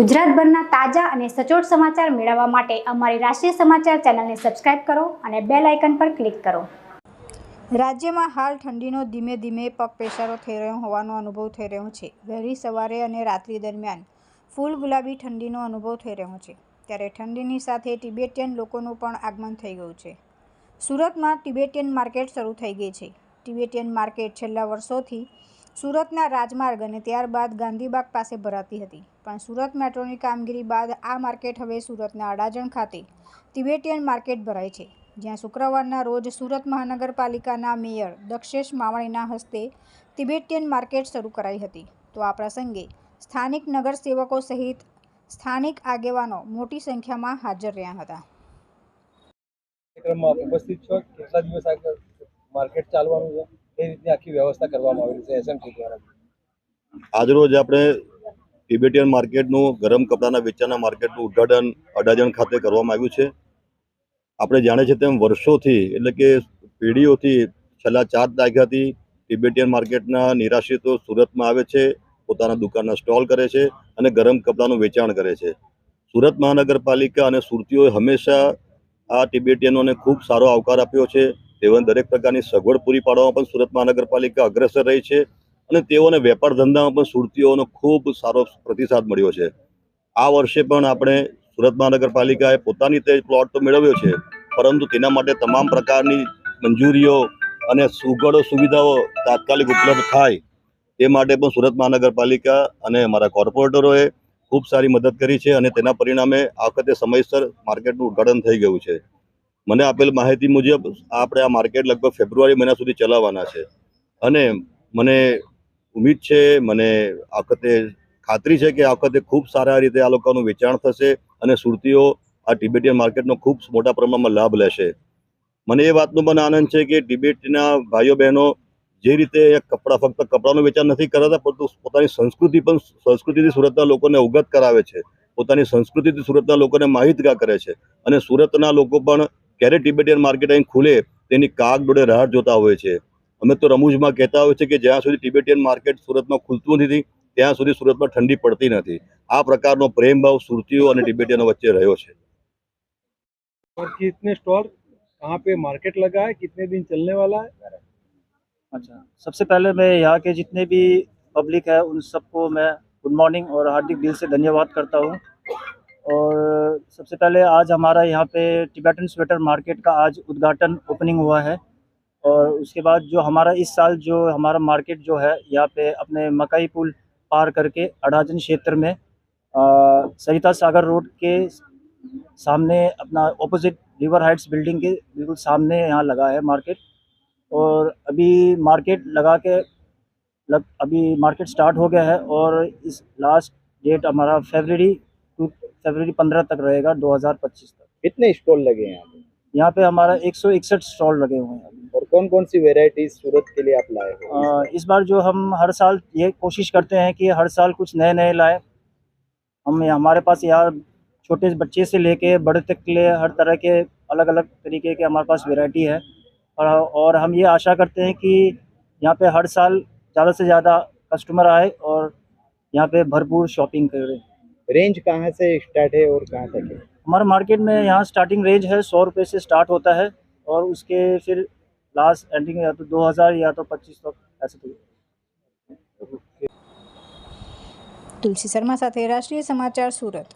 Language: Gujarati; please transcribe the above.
ગુજરાતભરના તાજા અને સચોટ સમાચાર મેળવવા માટે અમારી રાષ્ટ્રીય સમાચાર ચેનલને સબસ્ક્રાઇબ કરો અને બેલ આઇકન પર ક્લિક કરો. રાજ્યમાં હાલ ઠંડીનો ધીમે ધીમે પગપેસારો થઈ રહ્યો હોવાનો અનુભવ થઈ રહ્યો છે. વહેલી સવારે અને રાત્રિ દરમિયાન ફૂલ ગુલાબી ઠંડીનો અનુભવ થઈ રહ્યો છે. ત્યારે ઠંડીની સાથે ટિબેટિયન લોકોનું પણ આગમન થઈ ગયું છે. સુરતમાં ટિબેટિયન માર્કેટ શરૂ થઈ ગઈ છે. ટિબેટિયન માર્કેટ છેલ્લા વર્ષોથી સુરતના રાજમાર્ગ અને ત્યારબાદ ગાંધીબાગ પાસે ભરાતી હતી. પણ સુરત મેટ્રોની કામગીરી બાદ આ માર્કેટ હવે સુરતના અડાજણ ખાતે તિબેટિયન માર્કેટ ભરાય છે. જ્યાં શુક્રવારના રોજ સુરત મહાનગરપાલિકાના મેયર દક્ષેશ માવાણીના હસ્તે તિબેટિયન માર્કેટ શરૂ કરાઈ હતી. તો આ પ્રસંગે સ્થાનિક નગરસેવકો સહિત સ્થાનિક આગેવાનો મોટી સંખ્યામાં હાજર રહ્યા હતા. કાર્યક્રમમાં ઉપસ્થિત છો? કેટલા દિવસ આગળ માર્કેટ ચાલવાનું છે? કઈ રીતની આખી વ્યવસ્થા કરવામાં આવેલી છે એસએમસી દ્વારા. આજરોજ આપણે ટિબેટિયન માર્કેટનું ગરમ કપડાના વેચાણના માર્કેટનું ઉદ્ઘાટન અડાજણ ખાતે કરવામાં આવ્યું છે. આપણે જાણે છે તેમ વર્ષોથી એટલે કે પેઢીઓથી છેલ્લા ચાર દાયકાથી ટિબેટિયન માર્કેટના નિરાશ્રિતો સુરતમાં આવે છે, પોતાના દુકાનના સ્ટોલ કરે છે અને ગરમ કપડાનું વેચાણ કરે છે. સુરત મહાનગરપાલિકા અને સુરતીઓએ હંમેશા આ ટિબેટિયનોને ખૂબ સારો આવકાર આપ્યો છે. તેઓને દરેક પ્રકારની સગવડ પૂરી પાડવામાં પણ સુરત મહાનગરપાલિકા અગ્રેસર રહી છે અને તેઓને વેપાર ધંધામાં પણ સુરતીઓનો ખૂબ સારો પ્રતિસાદ મળ્યો છે. આ વર્ષે પણ આપણે સુરત મહાનગરપાલિકાએ પોતાની તે પ્લોટ તો મેળવ્યો છે, પરંતુ તેના માટે તમામ પ્રકારની મંજૂરીઓ અને સુગડો સુવિધાઓ તાત્કાલિક ઉપલબ્ધ થાય તે માટે પણ સુરત મહાનગરપાલિકા અને અમારા કોર્પોરેટરોએ ખૂબ સારી મદદ કરી છે અને તેના પરિણામે આ વખતે સમયસર માર્કેટનું ઉદ્ઘાટન થઈ ગયું છે. મને આપેલ માહિતી મુજબ આપણે આ માર્કેટ લગભગ ફેબ્રુઆરી મહિના સુધી ચલાવવાના છે. અને મને ઉમ્મીદ છે, મને આ વખતે ખાતરી છે કે આ વખતે ખૂબ સારા રીતે આ લોકોનું વેચાણ થશે અને સુરતીઓ આ ટિબેટિયન માર્કેટનો ખૂબ મોટા પ્રમાણમાં લાભ લેશે. મને એ વાતનો પણ આનંદ છે કે ટિબેટના ભાઈઓ બહેનો જે રીતે કપડાં, ફક્ત કપડાનું વેચાણ નથી કરાતા, પરંતુ પોતાની સંસ્કૃતિ પણ સંસ્કૃતિથી સુરતના લોકોને અવગત કરાવે છે. પોતાની સંસ્કૃતિથી સુરતના લોકોને માહિતગાર કરે છે. અને સુરતના લોકો પણ ક્યારે ટિબેટિયન માર્કેટ અહીં ખુલે તેની કાગ ડોળે રાહ જોતા હોય છે અમે તો રમૂજમાં કહેતા હોય છે કે જ્યાં સુધી ટિબેટિયન માર્કેટ સુરતમાં ખુલતું નથી ત્યાં સુધી સુરતમાં ઠંડી પડતી નથી આ પ્રકારનો પ્રેમ ભાવ સુરતીઓ અને ટિબેટિયનો વચ્ચે રહ્યો છે और कितने स्टॉल कहाँ पे मार्केट लगा है कितने दिन चलने वाला है अच्छा सबसे पहले मैं यहाँ के जितने भी पब्लिक है उन सबको मैं गुड मॉर्निंग और हार्दिक दिल से धन्यवाद करता हूँ और सबसे पहले आज हमारा यहाँ पे टिबेटन स्वेटर मार्केट का आज उद्घाटन ओपनिंग हुआ है। और उसके बाद जो हमारा इस साल जो हमारा मार्केट जो है, यहाँ पे अपने मकई पुल पार करके अडाजन क्षेत्र में सरिता सागर रोड के सामने अपना ऑपोजिट रिवर हाइट्स बिल्डिंग के बिल्कुल सामने यहाँ लगा है मार्केट और अभी मार्केट लगा के लग, अभी मार्केट स्टार्ट हो गया है और इस लास्ट डेट हमारा फेबररी फेबररी पंद्रह तक रहेगा 2025 तक। कितने स्टॉल लगे हैं यहाँ पे? यहाँ पे हमारा एक सौ इकसठ स्टॉल लगे हुए हैं। और कौन कौन सी वेराइटीज सूरत के लिए आप लाए हो? इस बार जो हम हर साल ये कोशिश करते हैं कि हर साल कुछ नए नए लाए। हम हमारे पास यहाँ छोटे बच्चे से लेके बड़े तक के लिए हर तरह के अलग अलग तरीके के हमारे पास वैरायटी है। और और हम ये आशा करते हैं कि यहाँ पे हर साल ज़्यादा से ज़्यादा कस्टमर आए और यहाँ पे भरपूर शॉपिंग करें। रेंज कहाँ से स्टार्ट है और कहाँ तक है? हमारे मार्केट में यहाँ स्टार्टिंग रेंज है सौ रुपये से स्टार्ट होता है और उसके फिर लास्ट एंडिंग या तो दो हज़ार या तो पच्चीस सौ ऐसे तो। तुलसी शर्मा साथ राष्ट्रीय समाचार सूरत।